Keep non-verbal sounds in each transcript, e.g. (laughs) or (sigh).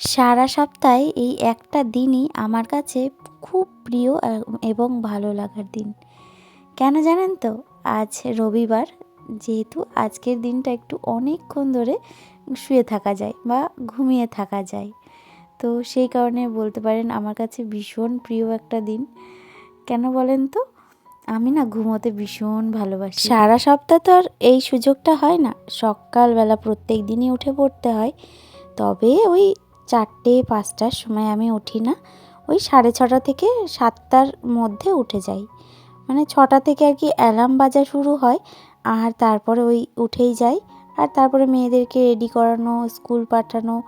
সারা সপ্তাহে এই একটা দিনই আমার কাছে খুব প্রিয় এবং ভালো লাগার দিন। কেন জানেন তো? আজ রবিবার যেহেতু আজকের দিনটা একটু অনেকক্ষণ ধরে শুয়ে থাকা যায় বা ঘুমিয়ে থাকা যায়। তো সেই কারণে বলতে পারেন আমার কাছে ভীষণ প্রিয় একটা দিন। কেন বলেন তো? আমি না ঘুমোতে ভীষণ ভালোবাসি। সারা সপ্তাহ তো আর এই সুযোগটা হয় না। সকালবেলা প্রত্যেক দিনই উঠে পড়তে হয়। তবে ওই চারটে, পাঁচটার সময় আমি উঠি না। ওই সাড়ে ছটা থেকে সাতটার মধ্যে উঠে যাই। মানে ছটা থেকে আর কি অ্যালার্ম বাজা শুরু হয়। আর তারপরে ওই উঠেই যাই। আর তারপরে মেয়েদেরকে রেডি করানো স্কুল পাঠানো,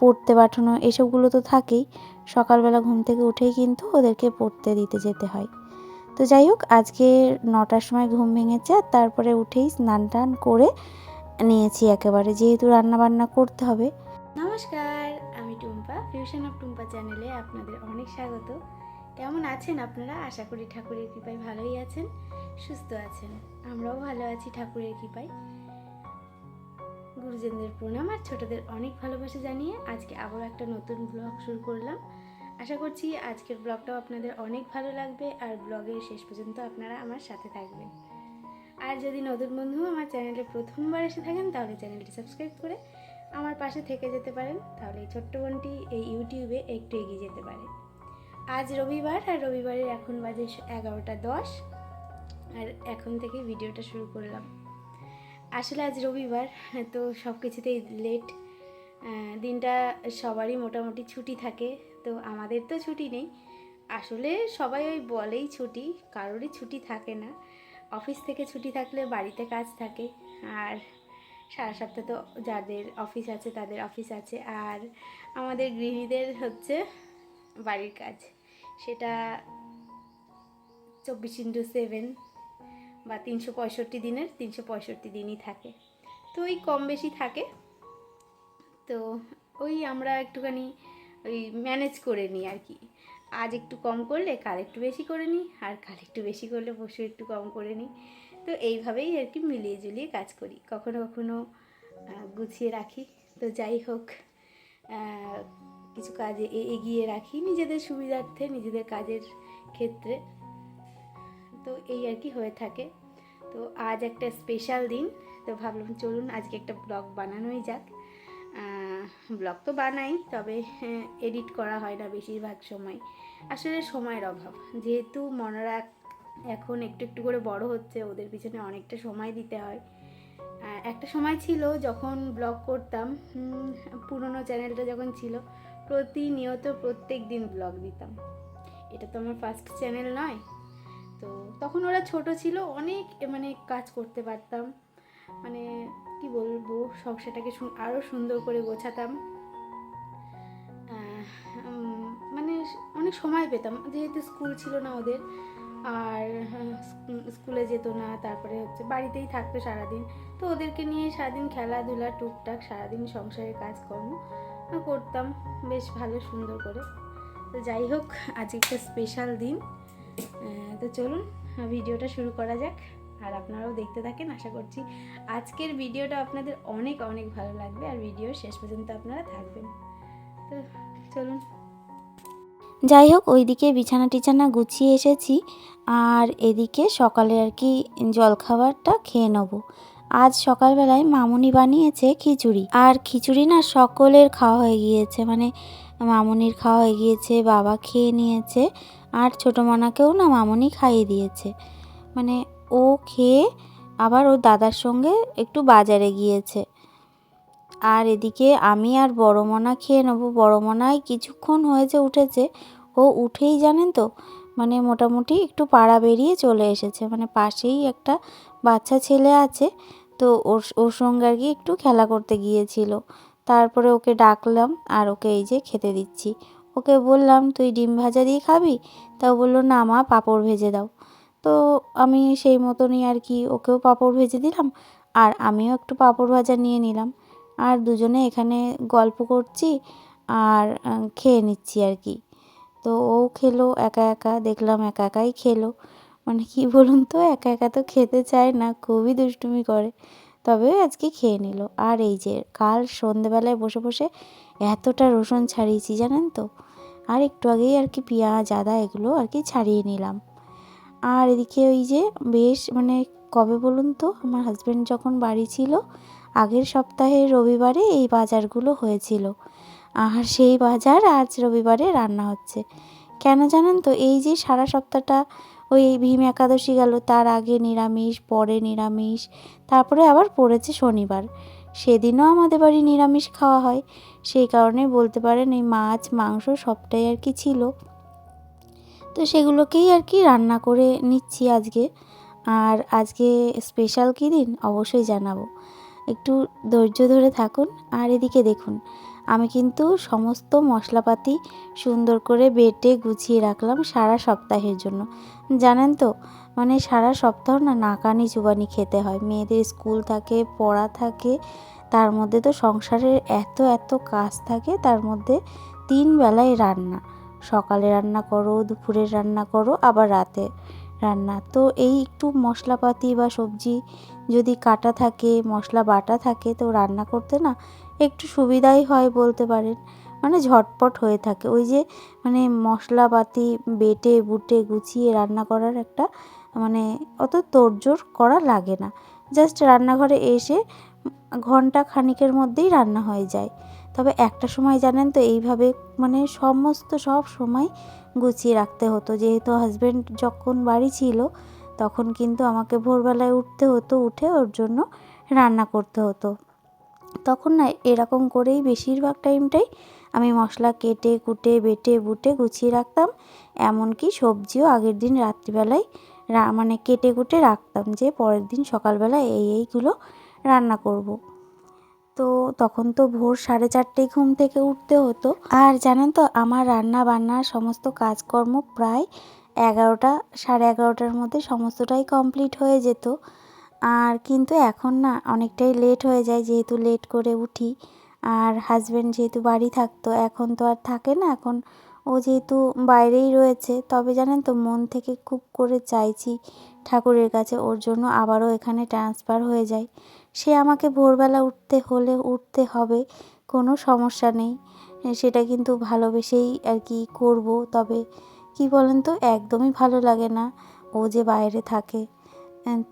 পড়তে পাঠানো, এসবগুলো তো থাকেই। সকালবেলা ঘুম থেকে উঠেই কিন্তু ওদেরকে পড়তে দিতে যেতে হয়। তো যাই হোক, আজকে নটার সময় ঘুম ভেঙেছে আর তারপরে উঠেই স্নান টান করে নিয়েছি একেবারে। যেহেতু রান্না বান্না করতে হবে। নমস্কার, আমি টুম্পা ফিউশন অফ টুম্পা চ্যানেলে আপনাদের অনেক স্বাগত। কেমন আছেন আপনারা? আশা করি ঠাকুরের কৃপায় ভালোই আছেন, সুস্থ আছেন। আমরাও ভালো আছি ঠাকুরের কৃপায়। গুরুজনদের প্রণাম আর ছোটদের অনেক ভালোবাসা জানিয়ে আজকে আবার একটা নতুন ব্লগ শুরু করলাম। আশা করছি আজকের ব্লগটাও আপনাদের অনেক ভালো লাগবে আর ব্লগের শেষ পর্যন্ত আপনারা আমার সাথে থাকবেন। আর যদি নতুন বন্ধু আমার চ্যানেলে প্রথমবার এসে থাকেন, তাহলে চ্যানেলটি সাবস্ক্রাইব করে আমার পাশে থেকে যেতে পারেন। তাহলে এই ছোট্ট বোনটি এই ইউটিউবে একটু এগিয়ে যেতে পারে। আজ রবিবার আর রবিবারের এখন বাজে এগারোটা দশ। আর এখন থেকে ভিডিওটা শুরু করলাম। আসলে আজ রবিবার, তো সব কিছুতেই লেট দিনটা সবারই মোটামুটি ছুটি থাকে, তো আমাদের তো ছুটি নেই। আসলে সবাই ওই বলেই ছুটি, কারোরই ছুটি থাকে না। অফিস থেকে ছুটি থাকলে বাড়িতে কাজ থাকে। আর সারা সপ্তাহ তো যাদের অফিস আছে, তাদের অফিস আছে। আর আমাদের গৃহিণীদের হচ্ছে বাড়ির কাজ। সেটা চব্বিশ ইন্টু সেভেন বা তিনশো পঁয়ষট্টি দিনের তিনশো পঁয়ষট্টি দিনই থাকে। তো ওই কম বেশি থাকে। তো ওই আমরা একটুখানি ওই ম্যানেজ করে নিই আর কি। আজ একটু কম করলে কাল একটু বেশি করে নিই আর কাল একটু বেশি করলে পরশু একটু কম করে নিই। তো এইভাবেই আর কি মিলিয়ে জুলিয়ে কাজ করি। কখনো কখনো গুছিয়ে রাখি। তো যাই হোক কিছু কাজে এগিয়ে রাখি নিজেদের সুবিধার্থে, নিজেদের কাজের ক্ষেত্রে। তো এই আর কি হয়ে থাকে। তো আজ একটা স্পেশাল দিন। তো ভাবলাম চলুন আজকে একটা ব্লগ বানানোই যাক। ব্লগ তো বানাই, তবে এডিট করা হয় না বেশিরভাগ সময়। আসলে সময়ের অভাব। যেহেতু মনারা এখন একটু একটু করে বড় হচ্ছে, ওদের পিছনে অনেকটা সময় দিতে হয়। একটা সময় ছিল যখন ব্লগ করতাম। পুরনো চ্যানেলটা যখন ছিল প্রতিনিয়ত প্রত্যেক দিন ব্লগ দিতাম। এটা তো আমার ফার্স্ট চ্যানেল নয়। তো তখন ওরা ছোট ছিল, অনেক মানে কাজ করতে পারতাম। মানে কি বলব, সংসারটাকে আরও সুন্দর করে গোছাতাম। মানে অনেক সময় পেতাম। যেহেতু স্কুল ছিল না ওদের, আর স্কুলে যেত না, তারপরে হচ্ছে বাড়িতেই থাকতো সারাদিন। তো ওদেরকে নিয়ে সারাদিন খেলাধুলা, টুকটাক সারাদিন সংসারের কাজকর্ম। করতাম। বেশ ভালো, সুন্দর করে। তো যাই হোক, আজকে একটা স্পেশাল দিন। তো চলুন, ভিডিওটা শুরু করা যাক। আর আপনারাও দেখতে থাকেন, আশা করছি আজকের ভিডিওটা আপনাদের অনেক অনেক ভালো লাগবে। আর ভিডিও শেষ পর্যন্ত আপনারা থাকবেন। তো চলুন। যাই হোক, ওইদিকে বিছানা টিছানা গুছিয়ে এসেছি। আর এদিকে সকালে আর কি জলখাবারটা খেয়ে নেব। আজ সকালবেলায় মামুনি বানিয়েছে খিচুড়ি। আর খিচুড়ি না সকলের খাওয়া হয়ে গিয়েছে। মানে মামুনির খাওয়া হয়ে গিয়েছে, বাবা খেয়ে নিয়েছে, আর ছোটো মনাকেও না মামুনি খাইয়ে দিয়েছে। মানে ও খেয়ে আবার ওর দাদার সঙ্গে একটু বাজারে গিয়েছে। আর এদিকে আমি আর বড় মনা খেয়ে নেব। বড় মনায় কিছুক্ষণ হয়েছে উঠেছে, ও উঠেই জানেন তো মানে মোটামুটি একটু পাড়া বেরিয়ে চলে এসেছে। মানে পাশেই একটা বাচ্চা ছেলে আছে তো ওর ওর সঙ্গে আর কি একটু খেলা করতে গিয়েছিল। তারপরে ওকে ডাকলাম আর ওকে এই যে খেতে দিচ্ছি। ওকে বললাম, তুই ডিম ভাজা দিয়ে খাবি? তাও বলল, না মা, পাঁপড় ভেজে দাও। তো আমি সেই মতনই আর কি ওকেও পাঁপড় ভেজে দিলাম আর আমিও একটু পাঁপড় ভাজা নিয়ে নিলাম। আর দুজনে এখানে গল্প করছি আর খেয়ে নিচ্ছি আর কি। তো ও খেলো, একা একা দেখলাম, একা একাই খেলো। মানে কি বলুন তো, একা একা তো খেতে চায় না, খুবই দুষ্টুমি করে। তবে আজকে খেয়ে নিল। আর এই যে কাল সন্ধেবেলায় বসে বসে এতটা রসুন ছাড়িয়েছি জানেন তো, আর একটু আগেই আর কি পেঁয়াজ, আদা এগুলো আর কি ছাড়িয়ে নিলাম। আর এদিকে ওই যে বেশ মানে কবে বলুন তো, আমার হাজব্যান্ড যখন বাড়ি ছিল, আগের সপ্তাহে রবিবারে এই বাজারগুলো হয়েছিল। আর সেই বাজার আজ রবিবারে রান্না হচ্ছে। কেন জানেন তো, এই যে সারা সপ্তাহটা ওই ভীম একাদশী গেল, তার আগে নিরামিষ, পরে নিরামিষ, তারপরে আবার পড়েছে শনিবার। সেদিনও আমাদের বাড়ি নিরামিষ খাওয়া হয়, সেই কারণে বলতে পারেন এই মাছ, মাংস সবটাই আর কি ছিল। তো সেগুলোকেই আর কি রান্না করে নিচ্ছি আজকে। আর আজকে স্পেশাল কী দিন? অবশ্যই জানাব। একটু ধৈর্য ধরে থাকুন আর এদিকে দেখুন। আমি কিন্তু সমস্ত মশলাপাতি সুন্দর করে বেটে গুছিয়ে রাখলাম সারা সপ্তাহের জন্য। জানেন তো মানে সারা সপ্তাহ না নাকানি চুবানি খেতে হয়। মেয়েদের স্কুল থাকে, পড়া থাকে, তার মধ্যে তো সংসারের এত এত কাজ থাকে, তার মধ্যে তিন বেলায় রান্না। সকালে রান্না করো, দুপুরে রান্না করো, আবার রাতে রান্না। তো এই একটু মশলাপাতি বা সবজি যদি কাটা থাকে, মশলা বাটা থাকে, তো রান্না করতে না একটু সুবিধাই হয় বলতে পারেন। মানে ঝটপট হয়ে থাকে। ওই যে মানে মশলাপাতি বেটে, বুটে গুছিয়ে রান্না করার একটা মানে অত তোড়জোড় করা লাগে না। জাস্ট রান্নাঘরে এসে ঘণ্টা খানিকের মধ্যেই রান্না হয়ে যায়। তবে একটা সময় জানেন তো, এইভাবে মানে সমস্ত সব সময় গুছিয়ে রাখতে হতো। যেহেতু হাজব্যান্ড যখন বাড়ি ছিল, তখন কিন্তু আমাকে ভোরবেলায় উঠতে হতো, উঠে ওর জন্য রান্না করতে হতো। তখন না এরকম করেই বেশিরভাগ টাইমটাই আমি মশলা কেটে, কুটে, বেটে, বুটে গুছিয়ে রাখতাম। এমনকি সবজিও আগের দিন রাত্রিবেলায় রা মানে কেটে, কুটে রাখতাম যে পরের দিন সকালবেলা এই, এইগুলো রান্না করব। তো তখন তো ভোর সাড়ে চারটেই ঘুম থেকে উঠতে হতো। আর জানেন তো, আমার রান্না বান্না সমস্ত কাজকর্ম প্রায় এগারোটা, সাড়ে এগারোটার মধ্যে সমস্তটাই কমপ্লিট হয়ে যেত। আর কিন্তু এখন না অনেকটাই লেট হয়ে যায়, যেহেতু লেট করে উঠি। আর হাজব্যান্ড যেহেতু বাড়ি থাকতো, এখন তো আর থাকে না। এখন ও যেহেতু বাইরেই রয়েছে, তবে জানেন তো মন থেকে খুব করে চাইছি ঠাকুরের কাছে, ওর জন্য আবারও এখানে ট্রান্সফার হয়ে যায়। সে আমাকে ভোরবেলা উঠতে হলে উঠতে হবে, কোনো সমস্যা নেই। সেটা কিন্তু ভালোবেসেই আর কি করব, তবে কি বলেন তো, একদমই ভালো লাগে না। ও যে বাইরে থাকে।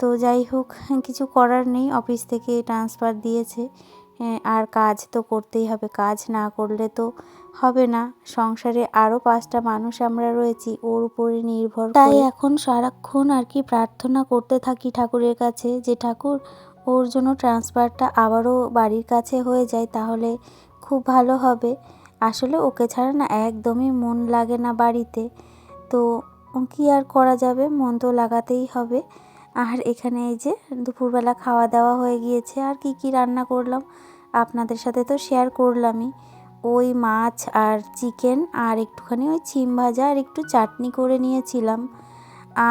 তো যাই হোক, কিছু করার নেই। অফিস থেকে ট্রান্সফার দিয়েছে। আর কাজ তো করতেই হবে। কাজ না করলে তো হবে না। সংসারে আরও পাঁচটা মানুষ আমরা রয়েছি, ওর উপরে নির্ভর তাই এখন সারাক্ষণ আর কি প্রার্থনা করতে থাকি ঠাকুরের কাছে যে, ঠাকুর, ওর জন্য ট্রান্সফারটা আবারও বাড়ির কাছে হয়ে যায়, তাহলে খুব ভালো হবে। আসলে ওকে ছাড়া না একদমই মন লাগে না বাড়িতে। তো কি আর করা যাবে? মন তো লাগাতেই হবে। আর এখানে এই যে দুপুরবেলা খাওয়া দাওয়া হয়ে গিয়েছে, আর কি কি রান্না করলাম আপনাদের সাথে তো শেয়ার করলামই। ওই মাছ আর চিকেন আর একটুখানি ওই চিম ভাজা আর একটু চাটনি করে নিয়েছিলাম।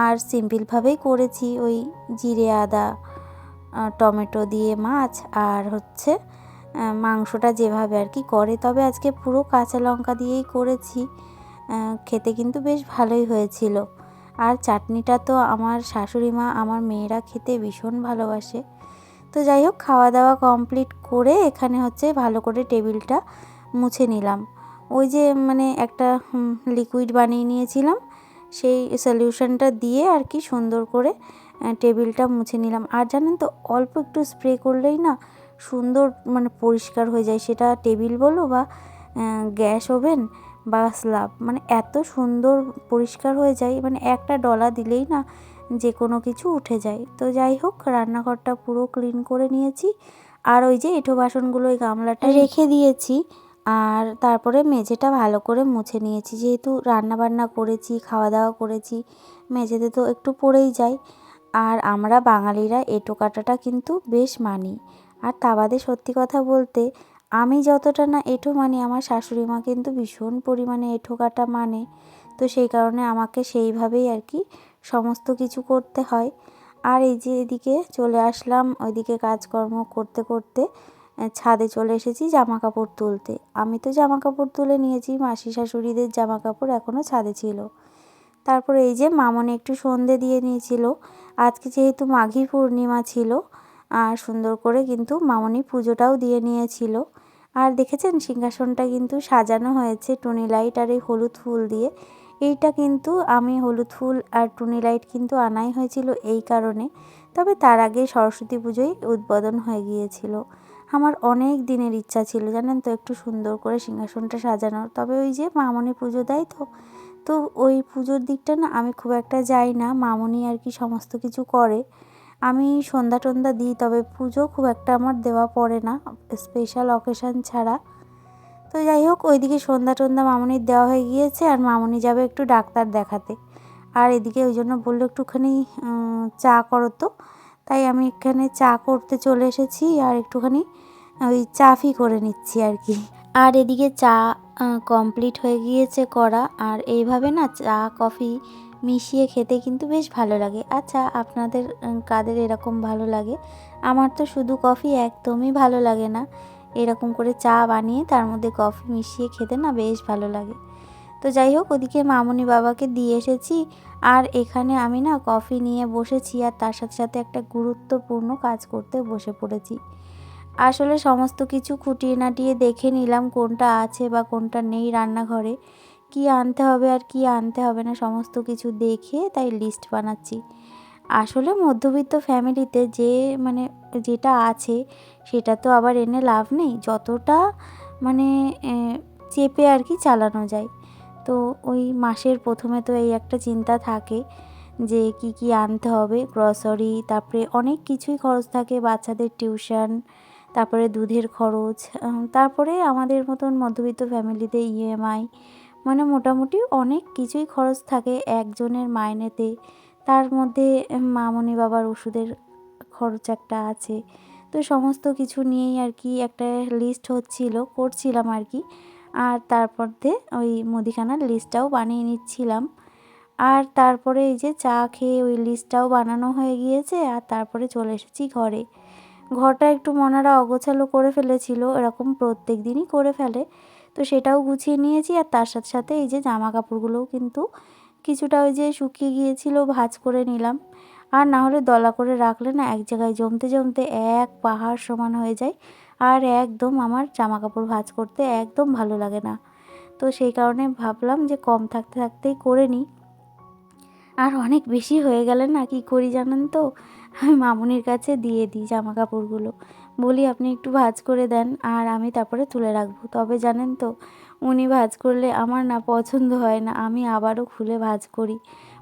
আর সিম্পলভাবেই করেছি ওই জিরে, আদা টমেটো দিয়ে মাছ আর হচ্ছে মাংসটা যেভাবে আর কি করে। তবে আজকে পুরো কাঁচা লঙ্কা দিয়েই করেছি খেতে কিন্তু বেশ ভালোই হয়েছিল। আর চাটনিটা তো আমার শাশুড়ি মা, আমার মেয়েরা খেতে ভীষণ ভালোবাসে। তো যাই হোক খাওয়া দাওয়া কমপ্লিট করে এখানে হচ্ছে ভালো করে টেবিলটা মুছে নিলাম। ওই যে মানে একটা লিকুইড বানিয়ে নিয়েছিলাম। সেই সলিউশনটা দিয়ে আর কি সুন্দর করে টেবিলটা মুছে নিলাম। আর জানেন তো, অল্প একটু স্প্রে করলেই না সুন্দর মানে পরিষ্কার হয়ে যায়। সেটা টেবিল বলো বা গ্যাস ওভেন বা স্ল্যাব মানে এত সুন্দর পরিষ্কার হয়ে যায় মানে একটা ডলা দিলেই না যে কোনো কিছু উঠে যায়। তো যাই হোক, রান্নাঘরটা পুরো ক্লিন করে নিয়েছি। আর ওই যে এঁঠো বাসনগুলো, ওই গামলাটা রেখে দিয়েছি। আর তারপরে মেঝেটা ভালো করে মুছে নিয়েছি। যেহেতু রান্না বান্না করেছি খাওয়া দাওয়া করেছি, মেঝেতে তো একটু পড়েই যায়। আর আমরা বাঙালিরা এঁটো কাটাটা কিন্তু বেশ মানি। আর তা বাদে সত্যি কথা বলতে আমি যতটা না এঁঠো মানি, আমার শাশুড়ি মা কিন্তু ভীষণ পরিমাণে এঁঠো কাটা মানে। তো সেই কারণে আমাকে সেইভাবেই আর কি সমস্ত কিছু করতে হয়। আর এই যে এদিকে চলে আসলাম, ওইদিকে কাজকর্ম করতে করতে ছাদে চলে এসেছি জামা কাপড় তুলতে। আমি তো জামা কাপড় তুলে নিয়েছি, মাসি শাশুড়িদের জামা কাপড় এখনও ছাদে ছিল। তারপরে এই যে মামনি একটু সন্ধে দিয়ে নিয়েছিল। আজকে যেহেতু মাঘী পূর্ণিমা ছিল, আর সুন্দর করে কিন্তু মামনি পুজোটাও দিয়ে নিয়েছিল। আর দেখেছেন সিংহাসনটা কিন্তু সাজানো হয়েছে টুনি লাইট আর এই হলুদ ফুল দিয়ে। এইটা কিন্তু আমি হলুদ ফুল আর টুনি লাইট কিন্তু আনাই হয়েছিল এই কারণে। তবে তার আগে সরস্বতী পুজোয় উদ্বোধন হয়ে গিয়েছিল। আমার অনেক দিনের ইচ্ছা ছিল, জানেন তো, একটু সুন্দর করে সিংহাসনটা সাজানোর। তবে ওই যে মামনি পুজো দেয় তো তো ওই পুজোর দিকটা না আমি খুব একটা যাই না। মামনি আর কি সমস্ত কিছু করে। আমি সন্ধ্যা টন্ধা দিই, তবে পুজো খুব একটা আমার দেওয়া পড়ে না স্পেশাল অকেশন ছাড়া। তো যাই হোক, ওইদিকে সন্ধ্যা টন্ধা মামনির দেওয়া হয়ে গিয়েছে, আর মামনি যাবে একটু ডাক্তার দেখাতে। আর এদিকে ওই জন্য বলল একটুখানি চা করো তো। তাই আমি এখানে চা করতে চলে এসেছি, আর একটুখানি, ওই চাফি করে নিচ্ছি আর কি। আর এদিকে চা কমপ্লিট হয়ে গিয়েছে করা, আর এইভাবে না চা, কফি মিশিয়ে খেতে কিন্তু বেশ ভালো লাগে। আচ্ছা আপনাদের কাদের এরকম ভালো লাগে? আমার তো শুধু কফি একদমই ভালো লাগে না। এরকম করে চা বানিয়ে তার মধ্যে কফি মিশিয়ে খেতে না বেশ ভালো লাগে। তো যাই হোক, ওদিকে মামনি বাবাকে দিয়ে এসেছি। আর এখানে আমি না কফি নিয়ে বসেছি আর তার সাথে সাথে একটা গুরুত্বপূর্ণ কাজ করতে বসে পড়েছি। আসলে সমস্ত কিছু খুঁটিয়ে নাটিয়ে দেখে নিলাম কোনটা আছে বা কোনটা নেই রান্নাঘরে। কি আনতে হবে আর কি আনতে হবে না, সমস্ত কিছু দেখে তাই লিস্ট বানাচ্ছি। আসলে মধ্যবিত্ত ফ্যামিলিতে যে মানে যেটা আছে, সেটা তো আবার এনে লাভ নেই। যতটা মানে চেপে আর কি চালানো যায়। তো ওই মাসের প্রথমে তো এই একটা চিন্তা থাকে যে কি কি আনতে হবে গ্রসারি তারপরে অনেক কিছুই খরচ থাকে, বাচ্চাদের টিউশন তারপরে দুধের খরচ তারপরে আমাদের মতন মধ্যবিত্ত ফ্যামিলিতে ইএমআই মানে মোটামুটি অনেক কিছুই খরচ থাকে একজনের মাইনেতে। তার মধ্যে মামনি বাবার ওষুধের খরচ একটা আছে। তো সমস্ত কিছু নিয়েই আর কি একটা লিস্ট হচ্ছিল, করছিলাম আর কি। আর তারপর দিয়ে ওই মুদিখানার লিস্টটাও বানিয়ে নিচ্ছিলাম। আর তারপরে এই যে চা খেয়ে ওই লিস্টটাও বানানো হয়ে গিয়েছে আর তারপরে চলে এসেছি ঘরে। ঘরটা একটু মনারা অগোছালো করে ফেলেছিল, এরকম প্রত্যেক দিনই করে ফেলে। তো সেটাও গুছিয়ে নিয়েছি আর তার সাথে সাথে এই যে জামা কাপড়গুলোও কিন্তু কিছুটা ওই যে শুকিয়ে গিয়েছিল, ভাজ করে নিলাম। আর না হলে দলা করে রাখলে না এক জায়গায় জমতে জমতে এক পাহাড় সমান হয়ে যায় আর একদম আমার জামা কাপড় ভাঁজ করতে একদম ভালো লাগে না। তো সেই কারণে ভাবলাম যে কম থাকতে থাকতেই করে নিই। আর অনেক বেশি হয়ে গেলে না কি করি জানেন তো? আমি মামুনির কাছে দিয়ে দিই জামা কাপড়গুলো বলি, আপনি একটু ভাজ করে দেন আর আমি তারপরে তুলে রাখব। তবে জানেন তো, উনি ভাজ করলে আমার না পছন্দ হয় না, আমি আবারও খুলে ভাঁজ করি।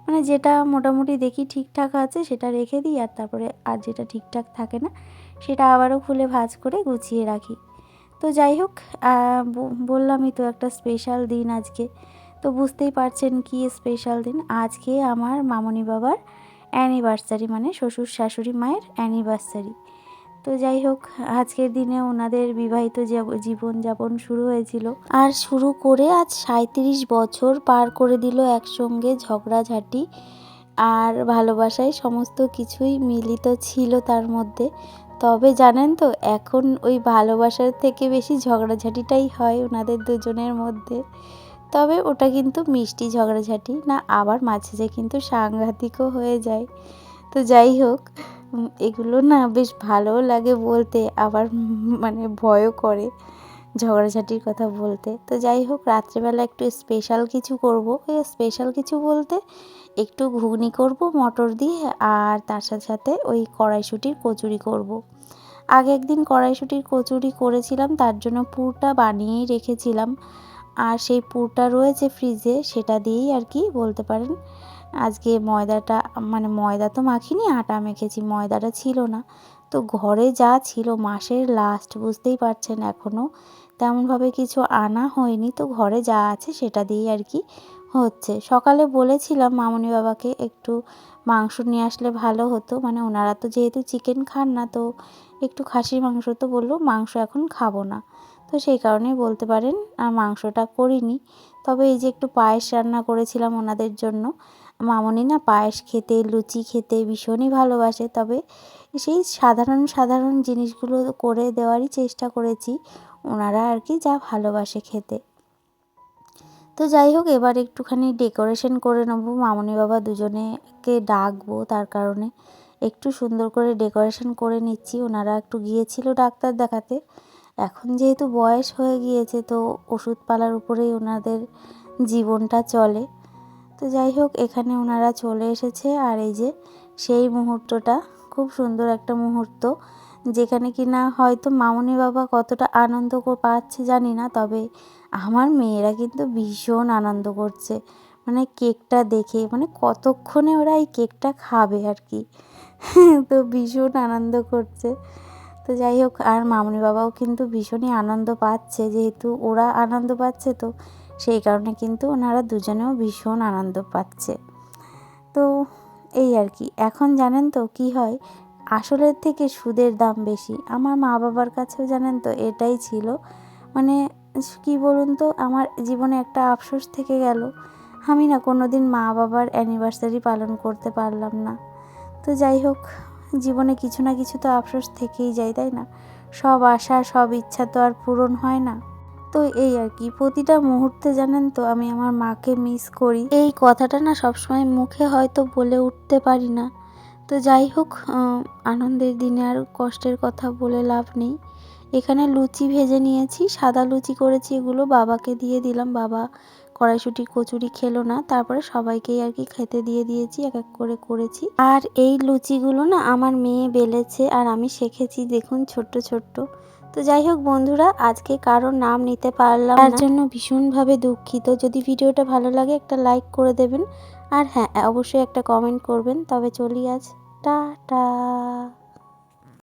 মানে যেটা মোটামুটি দেখি ঠিকঠাক আছে, সেটা রেখে দিই আর তারপরে আর যেটা ঠিকঠাক থাকে না, সেটা আবারও খুলে ভাজ করে গুছিয়ে রাখি। তো যাই হোক বললামই তো একটা স্পেশাল দিন আজকে। তো বুঝতেই পারছেন কি স্পেশাল দিন? আজকে আমার মামনি বাবার অ্যানিভার্সারি মানে শ্বশুর শাশুড়ি মায়ের অ্যানিভার্সারি তো যাই হোক, আজকের দিনে ওনাদের বিবাহিত যাব- জীবনযাপন শুরু হয়েছিল। আর শুরু করে আজ সাঁত্রিশ বছর পার করে দিল একসঙ্গে ঝগড়াঝাটি আর ভালোবাসায় সমস্ত কিছুই মিলিত ছিল তার মধ্যে। তবে জানেন তো, এখন ওই ভালোবাসার থেকে বেশি ঝগড়াঝাটিটাই হয় ওনাদের দুজনের মধ্যে। তবে ওটা কিন্তু মিষ্টি ঝগড়াঝাটি, না আবার মাঝে যে কিন্তু সাংঘাতিকও হয়ে যায়। তো যাই হোক এগুলো না বেশ ভালোও লাগে বলতে, আবার (laughs) মানে ভয়ও করে ঝগড়াঝাটির কথা বলতে। তো যাই হোক, রাত্রেবেলা একটু স্পেশাল কিছু করব। স্পেশাল কিছু বলতে একটু ঘুগনি করব মটর দিয়ে, আর তার সাথে সাথে ওই কড়াইশুটির কচুরি করব। আগে একদিন কড়াইশুটির কচুরি করেছিলাম, তার জন্য পুরটা বানিয়েই রেখেছিলাম। আর সেই পুরটা রয়েছে ফ্রিজে সেটা দিয়েই আর কি বলতে পারেন আজকে ময়দাটা মানে ময়দা তো মাখিনি, আটা মেখেছি, ময়দাটা ছিল না। তো ঘরে যা ছিল মাসের লাস্ট বুঝতেই পারছেন এখনও তেমনভাবে কিছু আনা হয়নি। তো ঘরে যা আছে সেটা দিয়েই আর কি হচ্ছে। সকালে বলেছিলাম মামনি বাবাকে একটু মাংস নিয়ে আসলে ভালো হতো। মানে ওনারা তো যেহেতু চিকেন খান না, তো একটু খাসির মাংস তো বলল, মাংস এখন খাব না। তো সেই কারণেই বলতে পারেন আর মাংসটা করিনি। তবে এই যে একটু পায়েস রান্না করেছিলাম ওনাদের জন্য মামনি না পায়েস খেতে, লুচি খেতে ভীষণই ভালোবাসে। তবে সেই সাধারণ সাধারণ জিনিসগুলো করে দেওয়ারই চেষ্টা করেছি। ওনারা আর কি যা ভালোবাসে খেতে। তো যাই হোক, এবার একটুখানি ডেকোরেশন করে নেব। মামনি বাবা দুজনেকে ডাকবো, তার কারণে একটু সুন্দর করে ডেকোরেশন করে নিচ্ছি। ওনারা একটু গিয়েছিল ডাক্তার দেখাতে। এখন যেহেতু বয়স হয়ে গিয়েছে, তো ওষুধপালার উপরেই ওনাদের জীবনটা চলে। তো যাই হোক, এখানে ওনারা চলে এসেছে। আর এই যে সেই মুহূর্তটা, খুব সুন্দর একটা মুহূর্ত, যেখানে কি না হয়তো মামনি বাবা কতটা আনন্দ পাচ্ছে জানি না, তবে আমার মেয়েরা কিন্তু ভীষণ আনন্দ করছে। মানে কেকটা দেখে মানে কতক্ষণে ওরা এই কেকটা খাবে আর কি। তো ভীষণ আনন্দ করছে। তো যাই হোক, আর মামনি বাবাও কিন্তু ভীষণই আনন্দ পাচ্ছে, যেহেতু ওরা আনন্দ পাচ্ছে, তো সেই কারণে কিন্তু ওনারা দুজনেও ভীষণ আনন্দ পাচ্ছে। তো এই আর কি, এখন জানেন তো কি হয়, আসলের থেকে সুদের দাম বেশি। আমার মা বাবার কাছেও জানেন তো এটাই ছিল। মানে কি বলুন তো, আমার জীবনে একটা আফসোস থেকে গেল। আমি না কোনো দিন মা বাবার অ্যানিভার্সারি পালন করতে পারলাম না। তো যাই হোক, জীবনে কিছু না কিছু তো আফসোস থেকেই যায়, তাই না? সব আশা, সব ইচ্ছা তো আর পূরণ হয় না। তো এই আর কি। প্রতিটা মুহূর্তে জানেন তো, আমি আমার মাকে মিস করি। এই কথাটা না সবসময় মুখে হয়তো বলে উঠতে পারি না। তো যাই হোক আনন্দের দিনে আর কষ্টের কথা বলে লাভ নেই। এখানে লুচি ভেজে নিয়েছি, সাদা লুচি করেছি, এগুলো বাবাকে দিয়ে দিলাম। বাবা কড়াইশুটি, কচুরি খেলো না, তারপরে সবাইকেই আর কি খেতে দিয়ে দিয়েছি, এক এক করে করেছি। আর এই লুচিগুলো না আমার মেয়ে বেলেছে, আর আমি শিখেছি, দেখুন ছোট্ট ছোট্ট। তো যাই হোক বন্ধুরা আজকে কারোর নাম নিতে পারলাম তার জন্য ভীষণভাবে দুঃখিত। যদি ভিডিওটা ভালো লাগে একটা লাইক করে দেবেন। আর হ্যাঁ অবশ্যই একটা কমেন্ট করবেন। তবে চলি আজ। টাটা।